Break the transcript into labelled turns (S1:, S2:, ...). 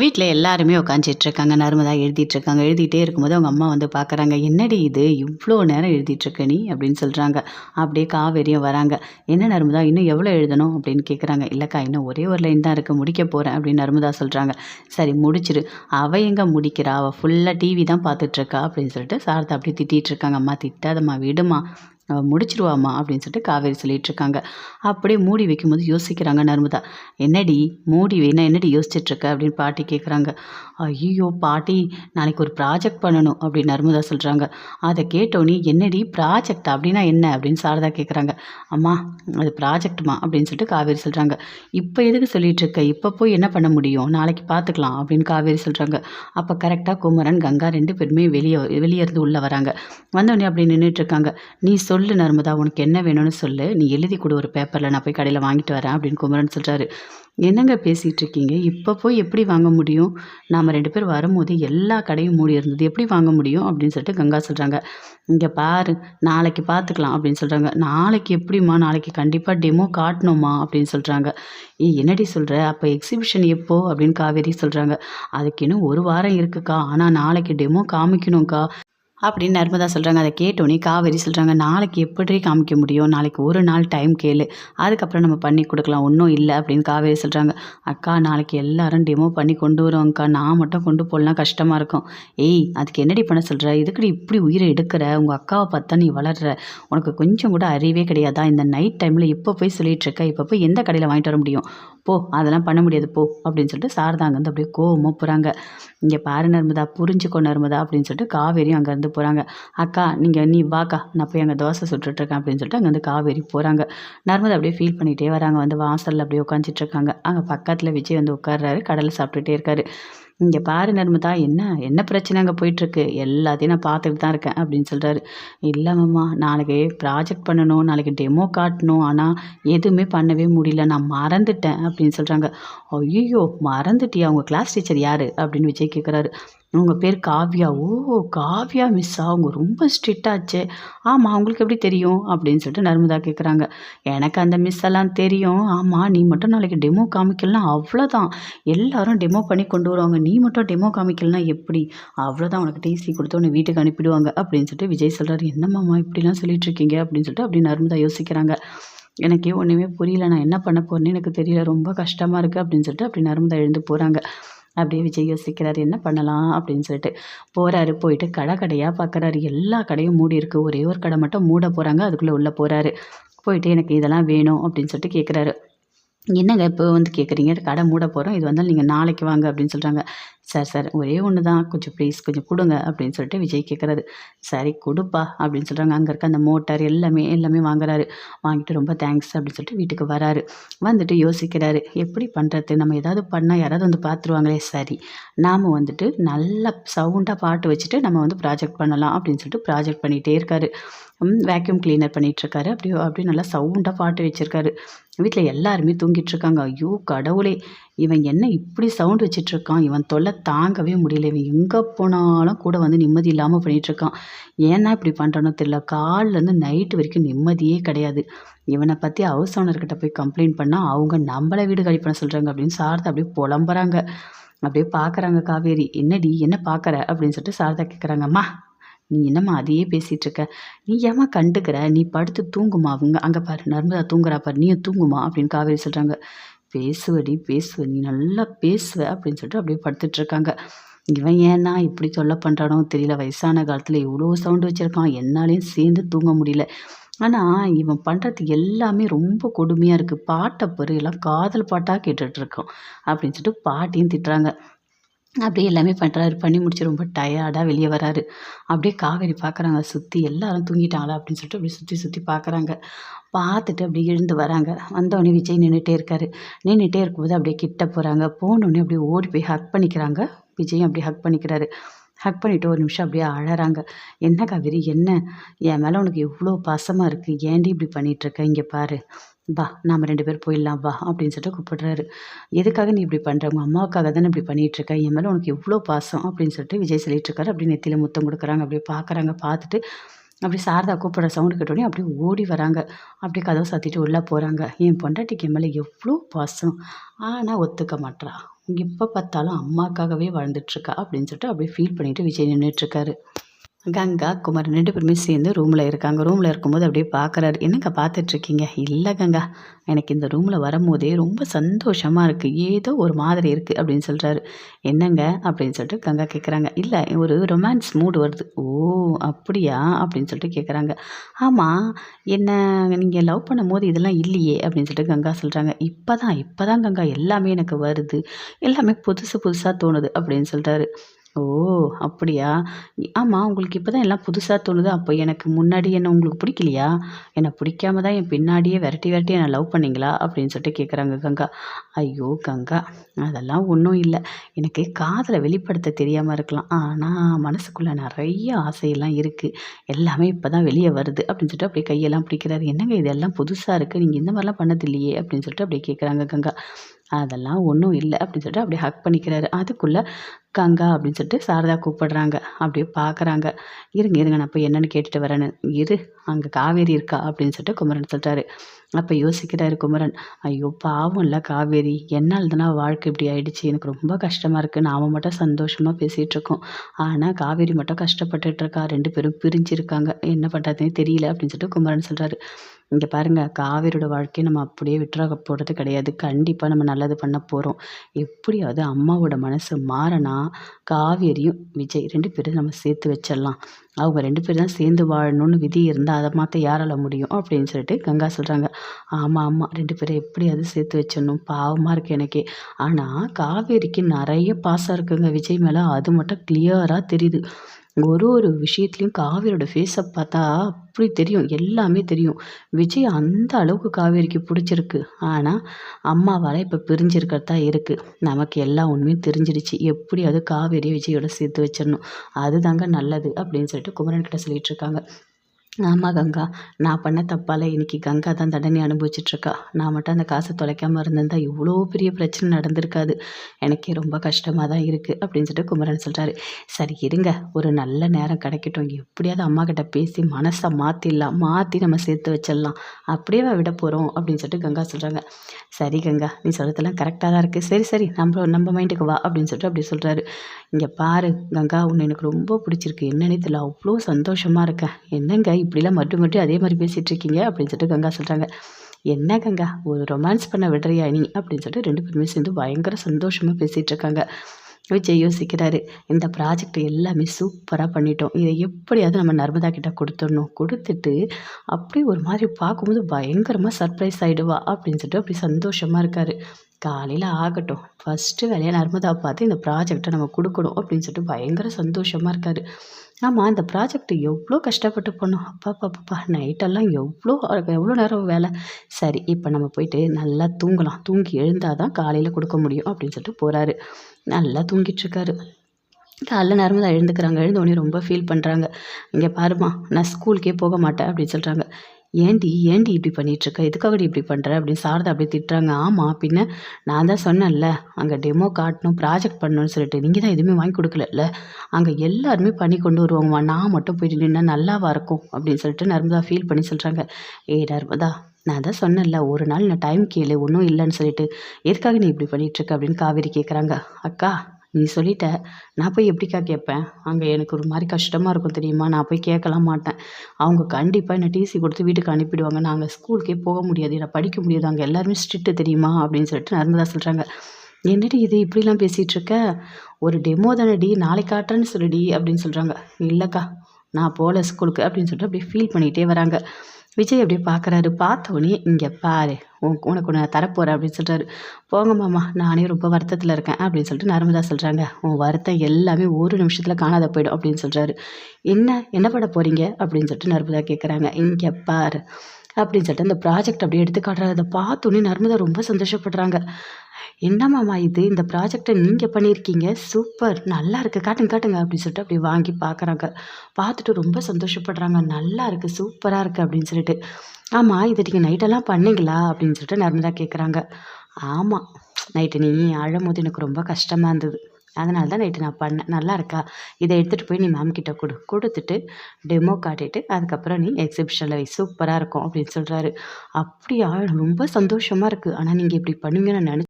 S1: வீட்டில் எல்லாருமே உட்காந்துட்ருக்காங்க நர்மதா எழுதிட்டுருக்காங்க எழுதிட்டே இருக்கும்போது அவங்க அம்மா வந்து பார்க்குறாங்க என்னடி இது? இவ்வளோ நேரம் எழுதிட்டுருக்க நீ? அப்படின்னு சொல்கிறாங்க அப்படியே காவேரியும் வராங்க. என்ன நர்மதா இன்னும் எவ்வளோ எழுதணும்? அப்படின்னு கேட்குறாங்க இல்லைக்கா இன்னும் ஒரே ஒரு லைன் தான் இருக்குது முடிக்க போகிறேன் அப்படின்னு நர்மதா சொல்கிறாங்க சரி முடிச்சிரு. அவள் எங்கே முடிக்கிறா? அவள் ஃபுல்லாக டிவி தான் பார்த்துட்ருக்கா அப்படின்னு சொல்லிட்டு சாரதா அப்படியே திட்டிகிட்டு இருக்காங்க அம்மா திட்டாதம்மா விடுமா அவள் அப்படின்னு சொல்லிட்டு காவேரி சொல்லிட்டு இருக்காங்க அப்படியே மூடி வைக்கும்போது யோசிக்கிறாங்க நர்மதா. என்னடி மூடி வேணா என்னடி யோசிச்சுட்ருக்க அப்படின்னு பாட்டி கேட்குறாங்க ஐயோ பாட்டி நாளைக்கு ஒரு ப்ராஜெக்ட் பண்ணணும் அப்படின்னு நர்மதா சொல்கிறாங்க அதை கேட்டோன்னே என்னடி ப்ராஜெக்ட் அப்படின்னா என்ன? அப்படின்னு சாரதா கேட்குறாங்க அம்மா அது ப்ராஜெக்ட்மா அப்படின்னு சொல்லிட்டு காவேரி சொல்கிறாங்க இப்போ எதுக்கு சொல்லிட்டு இருக்க இப்போ போய் என்ன பண்ண முடியும்? நாளைக்கு பார்த்துக்கலாம் அப்படின்னு காவேரி சொல்கிறாங்க அப்போ கரெக்டாக குமரன் கங்கா ரெண்டு பேருமே வெளியே வெளியே இருந்து உள்ளே வராங்க. வந்தோடனே அப்படி நின்றுட்டு இருக்காங்க நீ சொல்லு நர்மதா உனக்கு என்ன வேணும்னு சொல்லு. நீ எழுதி கொடு ஒரு பேப்பரில் நான் போய் கடையில் வாங்கிட்டு வரேன் அப்படின்னு குமரன் சொல்கிறாரு என்னங்க பேசிகிட்டு இருக்கீங்க? இப்போ போய் எப்படி வாங்க முடியும்? நாம் ரெண்டு பேர் வரும்போது எல்லா கடையும் மூடி இருந்தது. எப்படி வாங்க முடியும்? அப்படின்னு சொல்லிட்டு கங்கா சொல்கிறாங்க இங்கே பாரு நாளைக்கு பார்த்துக்கலாம் அப்படின்னு சொல்கிறாங்க நாளைக்கு எப்படிம்மா? நாளைக்கு கண்டிப்பாக டெமோ காட்டணுமா? அப்படின்னு சொல்கிறாங்க ஏ என்னடி சொல்கிற அப்போ எக்ஸிபிஷன் எப்போ? அப்படின்னு காவேரி சொல்கிறாங்க அதுக்கு இன்னும் ஒரு வாரம் இருக்குக்கா. ஆனால் நாளைக்கு டெமோ காமிக்கணும்க்கா. அப்படின்னு நர்மதா சொல்கிறாங்க அதை கேட்டோன்னே காவேரி சொல்கிறாங்க நாளைக்கு எப்படி காமிக்க முடியும்? நாளைக்கு ஒரு நாள் டைம் கேளு. அதுக்கப்புறம் நம்ம பண்ணி கொடுக்கலாம். ஒன்றும் இல்லை. அப்படின்னு காவேரி சொல்கிறாங்க அக்கா நாளைக்கு எல்லாரும் டெமோ பண்ணி கொண்டு வரோம்க்கா நான் மட்டும் கொண்டு போகலாம் கஷ்டமாக இருக்கும். ஏய் அதுக்கு என்னடி பண்ண சொல்கிற இதுக்கு இப்படி உயிரை எடுக்கிற? உங்கள் அக்காவை பார்த்தா நீ வளர்ற. உனக்கு கொஞ்சம் கூட அறிவே கிடையாதா? இந்த நைட் டைமில் இப்போ போய் சொல்லிகிட்ருக்க இப்போ போய் எந்த கடையில் வாங்கிட்டு வர முடியும்? போ அதெல்லாம் பண்ண முடியாது. போ. அப்படின்னு சொல்லிட்டு சாரதாங்க வந்து அப்படியே கோவமாக போகிறாங்க இங்கே பாரு நர்மதா. புரிஞ்சுக்கோ நர்மதா. அப்படின்னு சொல்லிட்டு காவேரியும் அங்கேருந்து போகிறாங்க அக்கா நீங்கள் நீ வாக்கா நான் போய் அங்கே தோசை சுட்டுட்ருக்கேன் அப்படின்னு சொல்லிட்டு அங்கேருந்து காவேரி போகிறாங்க நர்மதா அப்படியே ஃபீல் பண்ணிகிட்டே வராங்க. வந்து வாசலில் அப்படியே உட்காந்துட்ருக்காங்க அங்கே பக்கத்தில் விஜய் வந்து உட்கார்றாரு. கடலை சாப்பிட்டுட்டே இருக்காரு. இங்கே பாரு நர்மதா என்ன என்ன பிரச்சனை அங்கே போயிட்டுருக்கு? எல்லாத்தையும் நான் பார்த்துட்டு தான் இருக்கேன் அப்படின்னு சொல்கிறாரு இல்லை மாமா நாளைக்கு ப்ராஜெக்ட் பண்ணணும் நாளைக்கு டெமோ காட்டணும். ஆனால் எதுவுமே பண்ணவே முடியல. நான் மறந்துட்டேன் அப்படின்னு சொல்கிறாங்க ஐயோ மறந்துட்டியா? உங்கள் கிளாஸ் டீச்சர் யார்? அப்படின்னு விஜய் கேட்குறாரு உங்கள் பேர் காவ்யா. ஓ காவ்யா மிஸ்ஸா அவங்க ரொம்ப ஸ்ட்ரிக்டாச்சே ஆமாம் அவங்களுக்கு எப்படி தெரியும்? அப்படின்னு சொல்லிட்டு நர்மதா கேட்குறாங்க எனக்கு அந்த மிஸ் எல்லாம் தெரியும். ஆமாம் நீ மட்டும் நாளைக்கு டெமோ காமிக்கலனா அவ்வளோதான் எல்லாரும் டெமோ பண்ணி கொண்டு வருவாங்க. நீ மட்டும் டெமோ காமிக்கலனா எப்படி? அவ்வளோதான் உனக்கு டிசி கொடுத்து உன்னை வீட்டுக்கு அனுப்பிடுவாங்க. அப்படின்னு சொல்லிட்டு விஜய் சொல்கிறார் என்னம்மாம்மா இப்படிலாம் சொல்லிட்டு இருக்கீங்க? அப்படின்னு சொல்லிட்டு அப்படி நர்மதா யோசிக்கிறாங்க. எனக்கே ஒன்றுமே புரியல. நான் என்ன பண்ண போகிறேன்னு எனக்கு தெரியல. ரொம்ப கஷ்டமாக இருக்குது அப்படின்னு சொல்லிட்டு அப்படி நர்மதா எழுந்து போகிறாங்க அப்படியே விஜய் யோசிக்கிறார். என்ன பண்ணலாம் அப்படின்னு சொல்லிட்டு. போகிறாரு போயிட்டு கடை கடையாக பார்க்குறாரு எல்லா கடையும் மூடி இருக்குது ஒரே ஒரு கடை மட்டும் மூட போகிறாங்க அதுக்குள்ளே உள்ளே போகிறாரு போயிட்டு எனக்கு இதெல்லாம் வேணும் அப்படின்னு சொல்லிட்டு கேட்குறாரு என்னங்க இப்போ வந்து கேட்குறீங்க கடை மூட போகிறோம் இது வந்தால் நீங்கள் நாளைக்கு வாங்க அப்படின்னு சொல்கிறாங்க சார் சார் ஒரே ஒன்று தான். கொஞ்சம் ப்ளீஸ் கொஞ்சம் கொடுங்க அப்படின்னு சொல்லிட்டு விஜய் கேட்குறாரு சரி கொடுப்பா அப்படின்னு சொல்கிறாங்க அங்கே இருக்க அந்த மோட்டார் எல்லாமே எல்லாமே வாங்குறாரு. வாங்கிட்டு ரொம்ப தேங்க்ஸ் அப்படின்னு சொல்லிட்டு வீட்டுக்கு வராரு. வந்துட்டு யோசிக்கிறாரு. எப்படி பண்ணுறது நம்ம ஏதாவது பண்ணால் யாராவது வந்து பார்த்துருவாங்களே சரி நாம் வந்துட்டு நல்ல சவுண்டாக பாட்டு வச்சுட்டு நம்ம வந்து ப்ராஜெக்ட் பண்ணலாம் அப்படின்னு சொல்லிட்டு ப்ராஜெக்ட் பண்ணிகிட்டே இருக்காரு. வேக்யூம் கிளீனர் பண்ணிகிட்ருக்காரு அப்படியே அப்படியே நல்லா சவுண்டாக பாட்டு வச்சுருக்காரு. வீட்டில் எல்லாருமே தூங்கிட்டுருக்காங்க. ஐயோ கடவுளே. இவன் என்ன இப்படி சவுண்ட் வச்சிட்ருக்கான் இவன் தொல்லை தாங்கவே முடியல. இவன் எங்கே போனாலும் கூட வந்து நிம்மதி இல்லாமல் பண்ணிகிட்ருக்கான் ஏன்னா இப்படி பண்ணுறானோ தெரியல. காலிலேருந்து நைட்டு வரைக்கும் நிம்மதியே கிடையாது. இவனை பற்றி ஹவுஸ் ஓனர்கிட்ட போய் கம்ப்ளைண்ட் பண்ணால் அவங்க நம்மளை வீடு கழி பண்ண சொல்கிறாங்க அப்படின்னு சாரதா அப்படியே புலம்புறாங்க. அப்படியே பார்க்குறாங்க காவேரி. என்னடி? என்ன பார்க்குற அப்படின்னு சொல்லிட்டு சாரதா கேட்குறாங்கம்மா நீ என்னம்மா அதையே பேசிகிட்டு இருக்க நீ ஏம்மா கண்டுக்கிற? நீ படுத்து தூங்குமா அவங்க? அங்கே பாரு நர்மதா தூங்குறா பாரு. நீயும் தூங்குமா அப்படின்னு காவேரி சொல்கிறாங்க பேசுவடி பேசுவ நீ நல்லா பேசுவ அப்படின்னு சொல்லிட்டு அப்படியே படுத்துட்ருக்காங்க இவன் ஏன்னா இப்படி தொல்லை பண்ணுறானோ தெரியல. வயசான காலத்தில் இவ்வளோ சவுண்டு வச்சுருக்கான். என்னாலையும் சேர்ந்து தூங்க முடியல. ஆனால் இவன் பண்ணுறது எல்லாமே ரொம்ப கொடுமையாக இருக்குது பாட்டை பொறு எல்லாம் காதல் பாட்டாக கேட்டுட்ருக்கோம் அப்படின்னு சொல்லிட்டு பாட்டியும் திட்டுறாங்க. அப்படியே எல்லாமே பண்ணுறாரு பண்ணி முடிச்சு ரொம்ப டயர்டாக வெளியே வராரு. அப்படியே காவேரி பார்க்குறாங்க சுற்றி எல்லாரும் தூங்கிட்டாங்களா அப்படின்னு சொல்லிட்டு அப்படியே சுற்றி சுற்றி பார்க்குறாங்க பார்த்துட்டு அப்படியே எழுந்து வராங்க. வந்தோடனே விஜய் நின்றுட்டே இருக்காரு. நின்றுட்டே இருக்கும்போது அப்படியே கிட்ட போகிறாங்க போனோடனே அப்படியே ஓடி போய் ஹக் பண்ணிக்கிறாங்க. விஜயும் அப்படியே ஹக் பண்ணிக்கிறாரு. ஹக் பண்ணிவிட்டு ஒரு நிமிஷம் அப்படியே அழறாங்க. என்ன காவேரி? என்ன? என் மேலே உனக்கு எவ்வளோ பாசமாக இருக்குது ஏன்டி இப்படி பண்ணிகிட்ருக்க இங்கே பாரு. வா நாம் ரெண்டு பேர் போயிடலாம் வா அப்படின்னு சொல்லிட்டு கூப்பிடுறாரு. எதுக்காக நீ இப்படி பண்ணுற உங்கள் அம்மாவுக்காக தானே இப்படி பண்ணிகிட்ருக்க என் மேலே உனக்கு எவ்வளோ பாசம் அப்படின்னு சொல்லிட்டு விஜய் சொல்லிட்டுருக்காரு. அப்படி நெத்தியில் முத்தம் கொடுக்குறாங்க அப்படியே பார்க்குறாங்க பார்த்துட்டு அப்படி சாரதா கூப்பிட்ற சவுண்டு கேட்டோடனே அப்படியே ஓடி வராங்க. அப்படியே கதவை சாத்திட்டு உள்ளே போகிறாங்க என் பொண்டாட்டிக்கு என் மேலே எவ்வளோ பாசம்? ஆனால் ஒத்துக்க மாட்றா. இப்போ பார்த்தாலும் அம்மாக்காகவே வாழ்ந்துட்டுருக்கா அப்படின்னு சொல்லிட்டு அப்படியே ஃபீல் பண்ணிவிட்டு விஜய் நின்றுட்டுருக்காரு கங்கா குமரன் ரெண்டு பேருமே சேர்ந்து ரூமில் இருக்காங்க. ரூமில் இருக்கும்போது அப்படியே பார்க்குறாரு என்னங்க பார்த்துட்ருக்கீங்க இல்லை கங்கா. எனக்கு இந்த ரூமில் வரும்போதே ரொம்ப சந்தோஷமாக இருக்குது ஏதோ ஒரு மாதிரி இருக்குது அப்படின்னு சொல்கிறாரு என்னங்க அப்படின்னு சொல்லிட்டு கங்கா கேட்குறாங்க இல்லை ஒரு ரொமான்ஸ் மூடு வருது. ஓ அப்படியா? அப்படின்னு சொல்லிட்டு கேட்குறாங்க ஆமாம் என்ன நீங்கள் லவ் பண்ணும்போது இதெல்லாம் இல்லையே அப்படின்னு சொல்லிட்டு கங்கா சொல்கிறாங்க இப்போ தான் இப்போ தான் கங்கா எல்லாமே எனக்கு வருது. எல்லாமே புதுசு புதுசாக தோணுது அப்படின்னு சொல்கிறாரு ஓ! அப்படியா? ஆமா, உங்களுக்கு இப்போ தான் எல்லாம் புதுசா தோணுது. அப்போ எனக்கு முன்னாடி என்ன உங்களுக்கு பிடிக்கலையா? என்ன பிடிக்காம தான் என் பின்னாடியே விரட்டி விரட்டி என்ன லவ் பண்ணீங்களா? அப்படின்னு சொல்லிட்டு கேட்குறாங்க கங்கா. ஐயோ! கங்கா, அதெல்லாம் ஒன்றும் இல்லை எனக்கு காதில் வெளிப்படுத்த தெரியாம இருக்கலாம். ஆனா, மனசுக்குள்ள நிறைய ஆசையெல்லாம் இருக்கு. எல்லாமே இப்போ தான் வெளிய வருது. அப்படின்னு சொல்லிட்டு அப்படியே கையெல்லாம் பிடிக்கிறாரு. என்னங்க இதெல்லாம் புதுசா இருக்கு. நீங்க இந்த மாதிரிலாம் பண்ணதில்லையே அப்படின்னு சொல்லிட்டு அப்படியே கேட்குறாங்க கங்கா. அதெல்லாம் ஒன்றும் இல்லை அப்படின்னு சொல்லிட்டு அப்படியே ஹக் பண்ணிக்கிறாரு. அதுக்குள்ள கங்கா அப்படின்னு சொல்லிட்டு சாரதா கூப்பிடுறாங்க. அப்படியே பார்க்குறாங்க. இருங்க, இருங்க நான் போய் என்னன்னு கேட்டுட்டு வரேன்னு. இரு அங்கே காவேரி இருக்கா அப்படின்னு சொல்லிட்டு குமரன் சொல்கிறாரு அப்போ யோசிக்கிறாரு குமரன். ஐயோ! பாவம் இல்லை காவேரி. என்னால் தானே வாழ்க்கை இப்படி ஆயிடுச்சு. எனக்கு ரொம்ப கஷ்டமாக இருக்குது. நாம மட்டும் சந்தோஷமாக பேசிகிட்ருக்கோம். ஆனால் காவேரி மட்டும் கஷ்டப்பட்டுட்ருக்கா ரெண்டு பேரும் பிரிஞ்சிருக்காங்க. என்ன பண்ணுறதுன்னே தெரியல அப்படின்னு சொல்லிட்டு குமரன் சொல்கிறாரு. இங்கே பாருங்கள் காவேரியோட வாழ்க்கையை நம்ம அப்படியே விட்டுற போகிறது கிடையாது. கண்டிப்பாக நம்ம நல்லது பண்ண போகிறோம் எப்படியாவது அம்மாவோட மனசு மாறினா காவேரியும் விஜய் ரெண்டு பேரும் நம்ம சேர்த்து வச்சிடலாம். அவங்க ரெண்டு பேரும் தான் சேர்ந்து வாழணும்னு விதி இருந்தால் அதை மாற்ற யாரால முடியும் அப்படின்னு சொல்லிட்டு கங்கா சொல்கிறாங்க ஆமாம் ஆமாம் ரெண்டு பேரும் எப்படியாவது சேர்த்து வச்சிடணும். பாவமாக இருக்குது எனக்கே. ஆனால் காவேரிக்கு நிறைய பாசம் இருக்குங்க. விஜய் மேலே அது மட்டும் கிளியராக தெரியுது. ஒரு ஒரு விஷயத்துலையும் காவேரியோட ஃபேஸை பார்த்தா அப்படி தெரியும். எல்லாமே தெரியும். விஜய் அந்த அளவுக்கு காவேரிக்கு பிடிச்சிருக்கு. ஆனால் அம்மாவால் இப்போ பிரிஞ்சிருக்கிறதா இருக்குது நமக்கு எல்லா உண்மையும் தெரிஞ்சிடுச்சு எப்படியாவது காவேரியை விஜயோட சேர்த்து வச்சிடணும். அதுதாங்க நல்லது அப்படின்னு சொல்லிட்டு குமரன் கிட்ட சொல்லிட்டு இருக்காங்க. ஆமாம் கங்கா. நான் பண்ண தப்பால் இன்றைக்கி கங்கா தான் தண்டனை அனுபவிச்சிட்ருக்கா. நான் மட்டும் அந்த காசை தொலைக்காமல் இருந்திருந்தா இவ்வளோ பெரிய பிரச்சனை நடந்திருக்காது. எனக்கே ரொம்ப கஷ்டமாக தான் இருக்குது அப்படின்னு சொல்லிட்டு குமரன் சொல்கிறாரு சரி இருங்க. ஒரு நல்ல நேரம் கிடைக்கட்டும். எப்படியாவது அம்மா கிட்ட பேசி மனசை மாற்றிடலாம் மாற்றி நம்ம சேர்த்து வச்சிடலாம். அப்படியே விட போகிறோம் அப்படின்னு சொல்லிட்டு கங்கா சொல்கிறாங்க சரி கங்கா நீ சொல்கிறதெல்லாம் கரெக்டாக தான் இருக்குது சரி சரி. நம்ம நம்ம மைண்டுக்கு வா அப்படின்னு சொல்லிட்டு அப்படி சொல்கிறாரு இங்கே பாரு கங்கா உன்னை எனக்கு ரொம்ப பிடிச்சிருக்கு. என்னன்னு தெரியல. அவ்வளோ சந்தோஷமாக இருக்கேன். என்னங்க இப்படிலாம் மட்டும் மட்டும் அதே மாதிரி பேசிகிட்டு இருக்கீங்க அப்படின்னு சொல்லிட்டு கங்கா சொல்கிறாங்க என்ன கங்கா? ஒரு ரொமான்ஸ் பண்ண விடுறியா நீ? அப்படின்னு சொல்லிட்டு ரெண்டு பேருமே சேர்ந்து பயங்கர சந்தோஷமாக பேசிகிட்டு இருக்காங்க விஜய் யோசிக்கிறாரு இந்த ப்ராஜெக்ட் எல்லாமே சூப்பராக பண்ணிட்டோம். இதை எப்படியாவது நம்ம நர்மதா கிட்ட கொடுத்துடணும். கொடுத்துட்டு அப்படி ஒரு மாதிரி பார்க்கும்போது பயங்கரமாக சர்ப்ரைஸ் ஆகிடுவா அப்படின்னு சொல்லிட்டு அப்படி சந்தோஷமாக இருக்கார். காலையில் ஆகட்டும் ஃபஸ்ட்டு வேலையாக நர்மதா பார்த்து இந்த ப்ராஜெக்டை நம்ம கொடுக்கணும் அப்படின்னு சொல்லிட்டு பயங்கர சந்தோஷமாக இருக்கார். ஆமாம் இந்த ப்ராஜெக்ட் எவ்வளோ கஷ்டப்பட்டு பண்ணோம் அப்பா பாப்பா நைட்டெல்லாம் எவ்வளோ எவ்வளோ நேரம் வேலை. சரி இப்போ நம்ம போயிட்டு நல்லா தூங்கலாம். தூங்கி எழுந்தால் தான் காலையில் கொடுக்க முடியும் அப்படின்னு சொல்லிட்டு போகிறாரு நல்லா தூங்கிட்டுருக்காரு காலைல நேரமாக தான் எழுந்துக்கிறாங்க. எழுந்தோடனே ரொம்ப ஃபீல் பண்ணுறாங்க இங்கே பாருமா நான் ஸ்கூலுக்கே போக மாட்டேன் அப்படின்னு சொல்கிறாங்க ஏண்டி ஏண்டி இப்படி பண்ணிகிட்ருக்க எதுக்காகடி இப்படி பண்ணுற அப்படின்னு சாரதா அப்படியே திட்டுறாங்க. ஆமாம் பின்ன நான் தான் சொன்னேன்ல அங்கே டெமோ காட்டணும் ப்ராஜெக்ட் பண்ணணும்னு சொல்லிட்டு. நீங்கள் தான் எதுவுமே வாங்கி கொடுக்கலல்ல? அங்கே எல்லாருமே பண்ணி கொண்டு வருவாங்கம்மா. நான் மட்டும் போயிட்டு நின்னா நல்லாவா இருக்கும்? அப்படின்னு சொல்லிட்டு நர்மதா ஃபீல் பண்ணி சொல்கிறாங்க ஏ நர்மதா நான் தான் சொன்னேன்ல ஒரு நாள் நான் டைம் கேளு ஒன்றும் இல்லைன்னு சொல்லிட்டு. எதுக்காக நீ இப்படி பண்ணிகிட்ருக்க அப்படின்னு காவேரி கேட்குறாங்க அக்கா நீ சொல்லிட்ட. நான் போய் எப்படிக்கா கேட்பேன்? அங்கே எனக்கு ஒரு மாதிரி கஷ்டமாக இருக்கும் தெரியுமா? நான் போய் கேட்கலாம் மாட்டேன். அவங்க கண்டிப்பாக என்னை டிசி கொடுத்து வீட்டுக்கு அனுப்பிடுவாங்க. நாங்கள் ஸ்கூலுக்கே போக முடியாது. என்னை படிக்க முடியாது. அங்கே எல்லாருமே ஸ்ட்ரிக்ட்டு தெரியுமா? அப்படின்னு சொல்லிட்டு நர்மதா சொல்கிறாங்க என்னடி இது இப்படிலாம் பேசிகிட்ருக்க ஒரு டெமோ தானடி நாளைக்கு காட்டுறேன்னு சொல்லுடி அப்படின்னு சொல்கிறாங்க இல்லைக்கா நான் போகல ஸ்கூலுக்கு அப்படின்னு சொல்லிட்டு அப்படியே ஃபீல் பண்ணிகிட்டே வராங்க. விஜய் அப்படியே பார்க்குறாரு பார்த்தோன்னே இங்கே பாரு உன் உனக்கு நான் தரப்போகிறேன் அப்படின்னு சொல்கிறாரு போங்க மாமா நானே ரொம்ப வருத்தத்தில் இருக்கேன் அப்படின்னு சொல்லிட்டு நர்மதா சொல்கிறாங்க உன் வருத்தம் எல்லாமே ஒரு நிமிஷத்தில் காணாத போயிடும் அப்படின்னு சொல்கிறாரு என்ன என்ன பண்ண போகிறீங்க அப்படின்னு சொல்லிட்டு நர்மதா கேட்குறாங்க இங்கே பாரு அப்படின்னு சொல்லிட்டு அந்த ப்ராஜெக்ட் அப்படியே எடுத்து காட்டுறாரு. அதை பார்த்தோன்னே நர்மதா ரொம்ப சந்தோஷப்படுறாங்க. என்னம்மாம்மா இது? இந்த ப்ராஜெக்டை நீங்கள் பண்ணியிருக்கீங்க சூப்பர்! நல்லா இருக்குது காட்டுங்க காட்டுங்க அப்படின்னு சொல்லிட்டு அப்படி வாங்கி பார்க்குறாங்க. பார்த்துட்டு ரொம்ப சந்தோஷப்படுறாங்க. நல்லா இருக்குது சூப்பராக இருக்குது அப்படின்னு சொல்லிட்டு. ஆமாம் இதை நீங்கள் நைட்டெல்லாம் பண்ணீங்களா? அப்படின்னு சொல்லிட்டு நர்மதா கேட்குறாங்க ஆமாம் நைட்டு நீ அழும்போது எனக்கு ரொம்ப கஷ்டமாக இருந்தது. அதனால தான் நைட்டு நான் பண்ணேன். நல்லா இருக்கா? இதை எடுத்துகிட்டு போய் நீ மேம் கிட்ட கொடு. கொடுத்துட்டு டெமோ காட்டிட்டு அதுக்கப்புறம் நீ எக்ஸிபிஷனில் வை. சூப்பராக இருக்கும் அப்படின்னு சொல்கிறாரு அப்படியா? ரொம்ப சந்தோஷமாக இருக்குது ஆனால் நீங்கள் இப்படி பண்ணுவீங்கன்னு நினச்சி